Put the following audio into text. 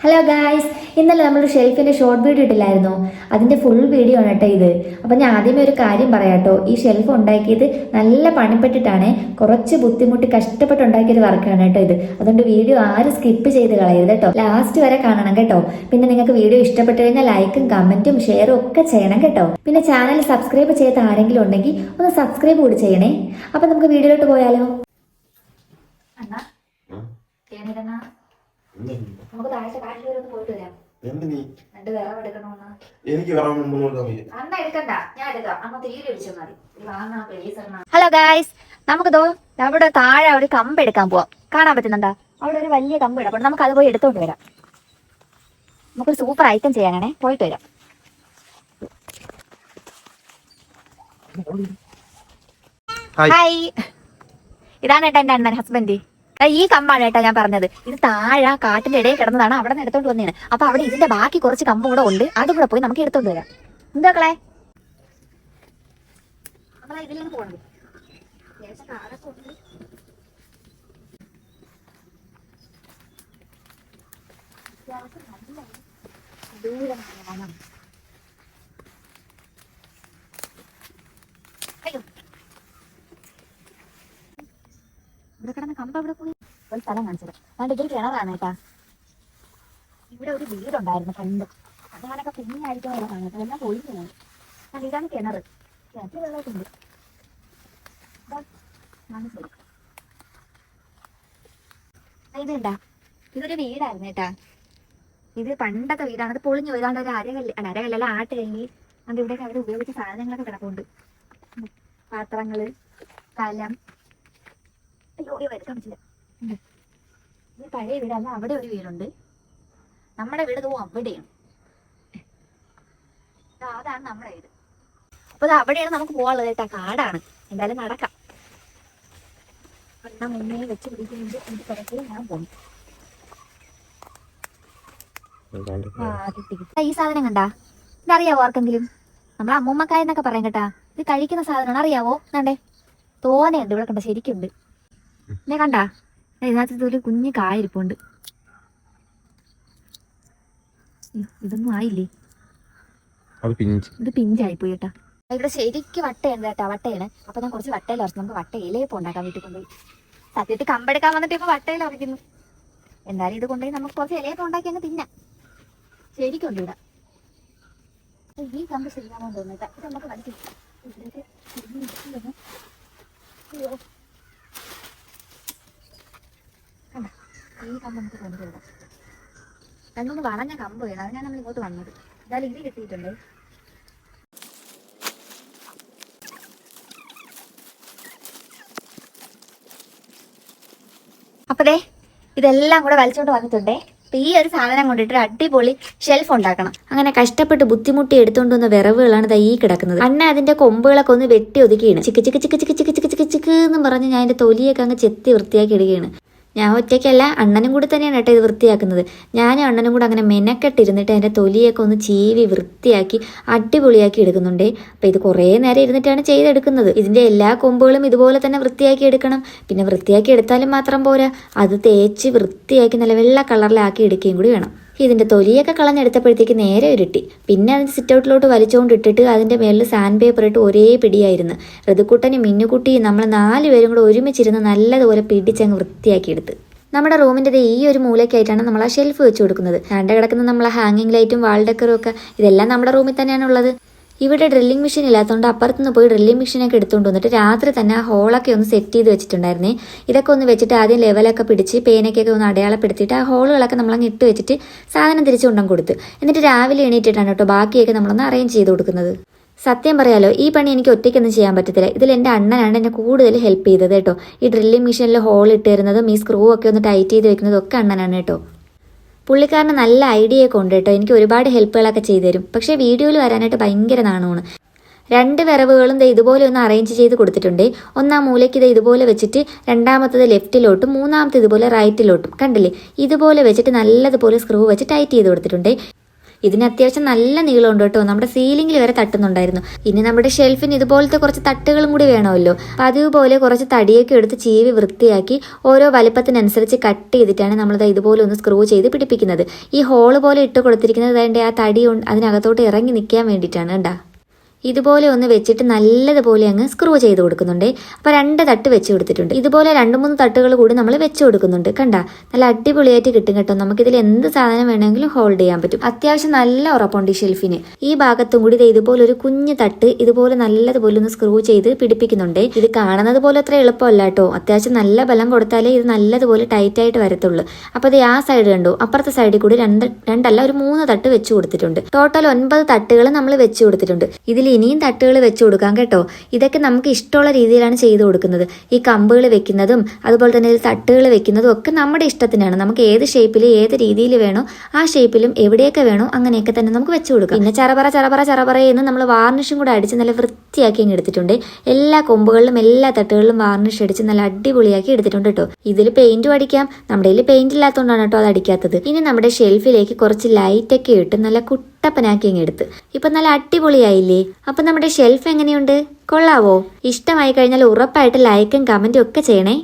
Hello guys ഇന്നലെ നമ്മൾ ഷെൽഫിന്റെ short video ഇട്ടില്ലായിരുന്നു. അതിന്റെ ഫുൾ വീഡിയോ ആണ് കേട്ടോ ഇത്. അപ്പൊ ഞാൻ ആദ്യമേ ഒരു കാര്യം പറയാട്ടോ. ഈ ഷെൽഫ് ഉണ്ടാക്കിയത് നല്ല പണിപ്പെട്ടിട്ടാണ്. കുറച്ച് ബുദ്ധിമുട്ടി കഷ്ടപ്പെട്ട് ഉണ്ടാക്കിയ ഒരു വർക്കാണ് കേട്ടോ ഇത്. അതുകൊണ്ട് വീഡിയോ ആരും സ്കിപ്പ് ചെയ്ത് കളയരുത് കേട്ടോ. ലാസ്റ്റ് വരെ കാണണം കേട്ടോ. പിന്നെ നിങ്ങൾക്ക് വീഡിയോ ഇഷ്ടപ്പെട്ടു കഴിഞ്ഞാൽ ലൈക്കും കമന്റും ഷെയറും ഒക്കെ ചെയ്യണം കേട്ടോ. പിന്നെ ചാനൽ സബ്സ്ക്രൈബ് ചെയ്ത ആരെങ്കിലും ഉണ്ടെങ്കിൽ ഒന്ന് സബ്സ്ക്രൈബ് കൂടി ചെയ്യണേ. അപ്പൊ നമുക്ക് വീഡിയോയിലോട്ട് പോയാലോ? അണ്ണാ കേണിരുന്നാ നമുക്ക് താഴത്തെ കാട്ടിൽ വരെ ഒന്ന് പോയിട്ട് വരാം. എന്തിനീ രണ്ട് വിറവ് എടുക്കണമെന്ന് എനിക്ക് അന്ന എടുക്കണ്ട ഞാൻ എടുക്കാം. അമ്മ തീരെ അടിച്ചാൽ മതി. ഹലോ ഗായ്സ് നമുക്ക് ദോ അവിടെ താഴെ ഒരു കമ്പ് എടുക്കാൻ പോവാം. കാണാൻ പറ്റുന്നുണ്ടോ? അവിടെ ഒരു വലിയ കമ്പ് ഇടപെടും നമുക്ക് അത് പോയി എടുത്തോണ്ട് വരാം. നമുക്കൊരു സൂപ്പർ ഐറ്റം ചെയ്യാനാണേ. പോയിട്ട് വരാം. ഹായ്. ഇതാണ് ഏട്ടാ എന്റെ അണ്ണൻ ഹസ്ബൻഡ് ഈ കമ്പാണ് കേട്ടോ ഞാൻ പറഞ്ഞത്. ഇത് താഴെ കാട്ടിന്റെ ഇടയിൽ കിടന്നതാണ് അവിടെ നിന്ന് എടുത്തോണ്ട് വന്നതാണ് അപ്പൊ അവിടെ ഇതിന്റെ ബാക്കി കുറച്ച് കമ്പും കൂടെ ഉണ്ട്. അതും കൂടെ പോയി നമുക്ക് എടുത്തോണ്ട് വരാം. എന്താക്കളെ ലേശം കാടൊക്കെ ഉണ്ട്. അത്യാവശ്യം കമ്പ് അവിടെ പോയി ഒരു സ്ഥലം കാണിച്ചത് അതുകൊണ്ട് ഇതൊരു കിണറാണ് കേട്ടാ. ഇവിടെ ഒരു വീടുണ്ടായിരുന്നു പണ്ട് അങ്ങനൊക്കെ കുഞ്ഞായിരിക്കും കാണുന്നത്. എല്ലാം പോയി. അതുകൊണ്ട് ഇതാണ് കിണർ കിണറ്റ് വെള്ളമായിട്ടുണ്ട് ഇത് ഇതൊരു വീടായിരുന്നു കേട്ടാ. ഇത് പണ്ടത്തെ വീടാണ്. അത് പൊളിഞ്ഞു പോയതാണ്ട് ഒരു അരകല്ല് അല്ല അരകല്ലല്ല ആട്ടുകല്ല് അത് ഇവിടെയൊക്കെ അവർ ഉപയോഗിച്ച സാധനങ്ങളൊക്കെ കിടപ്പുണ്ട്. പാത്രങ്ങൾ കലം എടുക്കാൻ പറ്റില്ല ഉം. ഇത് പഴയ വീടല്ല അവിടെ ഒരു വീടുണ്ട്. നമ്മുടെ വീട് തോ അവിടെയാണ്. അതാണ് നമ്മുടെ വീട്. അപ്പൊ അവിടെയാണ് നമുക്ക് പോകാനുള്ളത് കേട്ടാ. കാടാണ്. എന്തായാലും നടക്കാം. അണ്ണ മുന്നേ വെച്ച് പിടിക്കുന്നുണ്ട് എനിക്ക് തിരക്കിൽ ഞാൻ പോകും. ഈ സാധനം കണ്ടാ? ഇതറിയാവോ ആർക്കെങ്കിലും? നമ്മളെ അമ്മൂമ്മക്കായെന്നൊക്കെ പറയും കേട്ടാ. ഇത് കഴിക്കുന്ന സാധനമാണ്. അറിയാവോ? എന്നാണ്ടേ തോനെയുണ്ട് ഇവിടെ കണ്ട? ശരിക്കുണ്ട്. എന്നെ കണ്ട? ഇതിനകത്ത് ഒരു കുഞ്ഞു കായിരിപ്പുണ്ട്. ഇതൊന്നും ആയില്ലേ? ഇത് പിഞ്ചായി പോയി കേട്ടാ ഇവിടെ ശരിക്ക് വട്ടയുണ്ട് കേട്ടാ വട്ടയാണ്. അപ്പൊ ഞാൻ കുറച്ച് വട്ടയിൽ ഉറച്ചു നമുക്ക് വട്ടയിലേക്ക് ഉണ്ടാക്കാൻ വീട്ടിൽ കൊണ്ടുപോയി. സത്യത്തിൽ കമ്പെടുക്കാൻ വന്നിട്ട് ഇപ്പൊ വട്ടയിൽ അറിയിക്കുന്നു എന്നാലും ഇത് കൊണ്ടുപോയി നമുക്ക് കുറച്ച് ഇലയൊക്കെ ഉണ്ടാക്കി അങ്ങ് തിന്നാം. ശരിക്കുണ്ട് ഇവിടെ. ഈ കമ്പ് ശരിയാണോ തോന്നുന്നു ഇത് നമുക്ക് വലിക്കും ഈ കമ്പ് നമുക്ക് കൊണ്ടുപോകാം. രണ്ടൊന്ന് വളഞ്ഞ കമ്പ് വേണം. അതിനാണ് നമ്മൾ ഇങ്ങോട്ട് വന്നത്. എന്തായാലും ഇത് കിട്ടിയിട്ടുണ്ട്. അപ്പൊ ദേ ഇതെല്ലാം കൂടെ വലിച്ചോണ്ട് വന്നിട്ടുണ്ടേ. അപ്പൊ ഈ ഒരു സാധനം കൊണ്ടിട്ട് അടിപൊളി ഷെൽഫ് ഉണ്ടാക്കണം. അങ്ങനെ കഷ്ടപ്പെട്ട് ബുദ്ധിമുട്ടി എടുത്തുകൊണ്ട് വന്ന വിറവുകളാണ് ഇതാ ഈ കിടക്കുന്നത്. അണ്ണ അതിന്റെ കൊമ്പുകളൊക്കെ ഒന്ന് വെട്ടി ഒതുക്കിയാണ്. ചിക്ക് ചിക്ക് ചിക്ക് ചിക്ക് ചിക്ക് ചിക്ക് ചിക്ക് ചിക്ക് എന്ന് പറഞ്ഞ് ഞാൻ അതിന്റെ തൊലിയൊക്കെ അങ്ങ് ചെത്തി വൃത്തിയാക്കി ഇടുകയാണ്. ഞാൻ ഒറ്റയ്ക്കല്ല അണ്ണനും കൂടി തന്നെയാണ് കേട്ടോ ഇത് വൃത്തിയാക്കുന്നത്. ഞാനും അണ്ണനും കൂടെ അങ്ങനെ മെനക്കെട്ടിരുന്നിട്ട് എന്റെ തൊലിയൊക്കെ ഒന്ന് ചീവി വൃത്തിയാക്കി അടിപൊളിയാക്കി എടുക്കുന്നുണ്ടേ. അപ്പം ഇത് കുറേ നേരം ഇരുന്നിട്ടാണ് ചെയ്തെടുക്കുന്നത്. ഇതിന്റെ എല്ലാ കൊമ്പുകളും ഇതുപോലെ തന്നെ വൃത്തിയാക്കി എടുക്കണം. പിന്നെ വൃത്തിയാക്കി എടുത്താലും മാത്രം പോരാ. അത് തേച്ച് വൃത്തിയാക്കി നല്ല വെള്ള കളറിലാക്കി എടുക്കുകയും കൂടി വേണം. ഇതിന്റെ തൊലിയൊക്കെ കളഞ്ഞെടുത്തപ്പോഴത്തേക്ക് നേരെ ഉരുട്ടി. പിന്നെ സിറ്റ് ഔട്ടിലോട്ട് വലിച്ചുകൊണ്ട് ഇട്ടിട്ട് അതിന്റെ മേളിൽ സാൻഡ് പേപ്പർ ഇട്ട് ഒരേ പിടിയായിരുന്നു. ഋതുക്കുട്ടനും മിന്നുകുട്ടിയും നമ്മൾ നാല് പേരും കൂടെ ഒരുമിച്ചിരുന്ന് നല്ലതുപോലെ പിടിച്ചങ്ങ് വൃത്തിയാക്കി എടുത്ത് നമ്മുടെ റൂമിന്റെ ഈ ഒരു മൂലയ്ക്കായിട്ടാണ് നമ്മൾ ആ ഷെൽഫ് വെച്ച് കൊടുക്കുന്നത്. രണ്ട് കിടക്കുന്ന നമ്മൾ ഹാങ്ങിങ് ലൈറ്റും വാൾ ഡെക്കറും ഒക്കെ. ഇതെല്ലാം നമ്മുടെ റൂമിൽ തന്നെയാണ് ഉള്ളത് ഇവിടെ ഡ്രില്ലിംഗ് മെഷീൻ ഇല്ലാത്തതുകൊണ്ട് അപ്പുറത്തുനിന്ന് പോയി ഡ്രില്ലിംഗ് മെഷീനൊക്കെ എടുത്തുകൊണ്ട് വന്നിട്ട് രാത്രി തന്നെ ആ ഹോളൊക്കെ ഒന്ന് സെറ്റ് ചെയ്ത് വെച്ചിട്ടുണ്ടായിരുന്നേ. ഇതൊക്കെ ഒന്ന് വെച്ചിട്ട് ആദ്യം ലെവലൊക്കെ പിടിച്ച് പേനയ്ക്കൊക്കെ ഒന്ന് അടയാളപ്പെടുത്തിയിട്ട് ആ ഹോളുകളൊക്കെ നമ്മളങ്ങ് ഇട്ട് വെച്ചിട്ട് സാധനം തിരിച്ചു കൊണ്ടും കൊടുത്ത്. എന്നിട്ട് രാവിലെ എണീറ്റിട്ടാണ് കേട്ടോ ബാക്കിയൊക്കെ നമ്മളൊന്ന് അറേഞ്ച് ചെയ്ത് കൊടുക്കുന്നത്. സത്യം പറയാലോ ഈ പണി എനിക്ക് ഒറ്റയ്ക്കൊന്നും ചെയ്യാൻ പറ്റത്തില്ല. ഇതിൽ എന്റെ അണ്ണനാണ് എന്നെ കൂടുതൽ ഹെൽപ്പ് ചെയ്തത് കേട്ടോ. ഈ ഡ്രില്ലിംഗ് മെഷീനിൽ ഹോൾ ഇട്ട് തരുന്നതും ഈ സ്ക്രൂ ഒക്കെ ഒന്ന് ടൈറ്റ് ചെയ്ത് വെക്കുന്നതും ഒക്കെ അണ്ണനാണ് കേട്ടോ. പുള്ളിക്കാരന് നല്ല ഐഡിയ ഒക്കെ ഉണ്ട് കേട്ടോ. എനിക്ക് ഒരുപാട് ഹെൽപ്പുകളൊക്കെ ചെയ്തു തരും പക്ഷേ വീഡിയോയിൽ വരാനായിട്ട് ഭയങ്കര നാണമാണ് രണ്ട് വിറവുകളും ദേ ഇതുപോലെ ഒന്ന് അറേഞ്ച് ചെയ്ത് കൊടുത്തിട്ടുണ്ട്. ഒന്നാം മൂലയ്ക്ക് ഇത് ഇതുപോലെ വെച്ചിട്ട് രണ്ടാമത്തത് ലെഫ്റ്റിലോട്ടും മൂന്നാമത്തെ ഇതുപോലെ റൈറ്റിലോട്ടും കണ്ടില്ലേ? ഇതുപോലെ വെച്ചിട്ട് നല്ലതുപോലെ സ്ക്രൂ വെച്ച് ടൈറ്റ് ചെയ്ത് കൊടുത്തിട്ടുണ്ട്. ഇതിന് അത്യാവശ്യം നല്ല നീളമുണ്ട് കേട്ടോ. നമ്മുടെ സീലിംഗിൽ വരെ തട്ടുന്നുണ്ടായിരുന്നു. ഇനി നമ്മുടെ ഷെൽഫിന് ഇതുപോലത്തെ കുറച്ച് തട്ടുകളും കൂടി വേണമല്ലോ. പതിവ് അതുപോലെ കുറച്ച് തടിയൊക്കെ എടുത്ത് ചീവി വൃത്തിയാക്കി ഓരോ വലിപ്പത്തിനനുസരിച്ച് കട്ട് ചെയ്തിട്ടാണ് നമ്മളത് ഇതുപോലെ ഒന്ന് സ്ക്രൂ ചെയ്ത് പിടിപ്പിക്കുന്നത്. ഈ ഹോൾ പോലെ ഇട്ട് കൊടുത്തിരിക്കുന്നത് അതിന്റെ ആ തടി അതിനകത്തോട്ട് ഇറങ്ങി നിൽക്കാൻ വേണ്ടിയിട്ടാണ് കണ്ടാ. ഇതുപോലെ ഒന്ന് വെച്ചിട്ട് നല്ലതുപോലെ അങ്ങ് സ്ക്രൂ ചെയ്ത് കൊടുക്കുന്നുണ്ട്. അപ്പോൾ രണ്ട് തട്ട് വെച്ച് കൊടുത്തിട്ടുണ്ട്. ഇതുപോലെ രണ്ട് മൂന്ന് തട്ടുകൾ കൂടി നമ്മൾ വെച്ച് കൊടുക്കുന്നുണ്ട്. കണ്ട? നല്ല അടിപൊളിയായിട്ട് കിട്ടും കേട്ടോ. നമുക്കിതിൽ എന്ത് സാധനം വേണമെങ്കിലും ഹോൾഡ് ചെയ്യാൻ പറ്റും. അത്യാവശ്യം നല്ല ഉറപ്പുണ്ട് ഈ ഷെൽഫിന് ഈ ഭാഗത്തും കൂടി ദേ ഇതുപോലെ ഒരു കുഞ്ഞു തട്ട് ഇതുപോലെ നല്ലതുപോലെ ഒന്ന് സ്ക്രൂ ചെയ്ത് പിടിപ്പിക്കുന്നുണ്ട്. ഇത് കാണുന്നത് പോലെ അത്ര എളുപ്പമല്ല കേട്ടോ. അത്യാവശ്യം നല്ല ബലം കൊടുത്താലേ ഇത് നല്ലതുപോലെ ടൈറ്റ് ആയിട്ട് വരത്തുള്ളൂ. അപ്പോൾ ഇത് ആ സൈഡ് കണ്ടു. അപ്പുറത്തെ സൈഡിൽ കൂടി രണ്ട് രണ്ടല്ല ഒരു മൂന്ന് തട്ട് വെച്ച് കൊടുത്തിട്ടുണ്ട്. ടോട്ടൽ ഒൻപത് തട്ടുകൾ നമ്മൾ വെച്ച് കൊടുത്തിട്ടുണ്ട്. ഇതിൽ ഇനിയും തട്ടുകൾ വെച്ച് കൊടുക്കാം കേട്ടോ. ഇതൊക്കെ നമുക്ക് ഇഷ്ടമുള്ള രീതിയിലാണ് ചെയ്ത് കൊടുക്കുന്നത്. ഈ കമ്പുകൾ വെക്കുന്നതും അതുപോലെ തന്നെ തട്ടുകൾ വെക്കുന്നതും ഒക്കെ നമ്മുടെ ഇഷ്ടത്തിനാണ്. നമുക്ക് ഏത് ഷേപ്പിൽ ഏത് രീതിയിൽ വേണോ ആ ഷേപ്പിലും എവിടെയൊക്കെ വേണോ അങ്ങനെയൊക്കെ തന്നെ നമുക്ക് വെച്ച് കൊടുക്കാം. പിന്നെ ചറപറ ചറപറ ചറപറ എന്ന് നമ്മൾ വാർണിഷും കൂടെ അടിച്ച് നല്ല വൃത്തിയാക്കി അങ്ങ് എടുത്തിട്ടുണ്ട്. എല്ലാ കൊമ്പുകളിലും എല്ലാ തട്ടുകളിലും വാർണിഷ് അടിച്ച് നല്ല അടിപൊളിയാക്കി എടുത്തിട്ടുണ്ട് കേട്ടോ. ഇതിൽ പെയിന്റും അടിക്കാം. നമ്മുടെ കയ്യിൽ പെയിന്റ് ഇല്ലാത്തതുകൊണ്ടാണ് കേട്ടോ അത് അടിക്കാത്തത്. ഇനി നമ്മുടെ ഷെൽഫിലേക്ക് കുറച്ച് ലൈറ്റ് ഒക്കെ ഇട്ട് നല്ല കുട്ടപ്പനാക്കി അങ്ങ് എടുത്ത്. ഇപ്പൊ നല്ല അടിപൊളിയായില്ലേ? അപ്പൊ നമ്മുടെ ഷെൽഫ് എങ്ങനെയുണ്ട്? കൊള്ളാവോ? ഇഷ്ടമായി കഴിഞ്ഞാൽ ഉറപ്പായിട്ട് ലൈക്കും കമന്റും ഒക്കെ ചെയ്യണേ.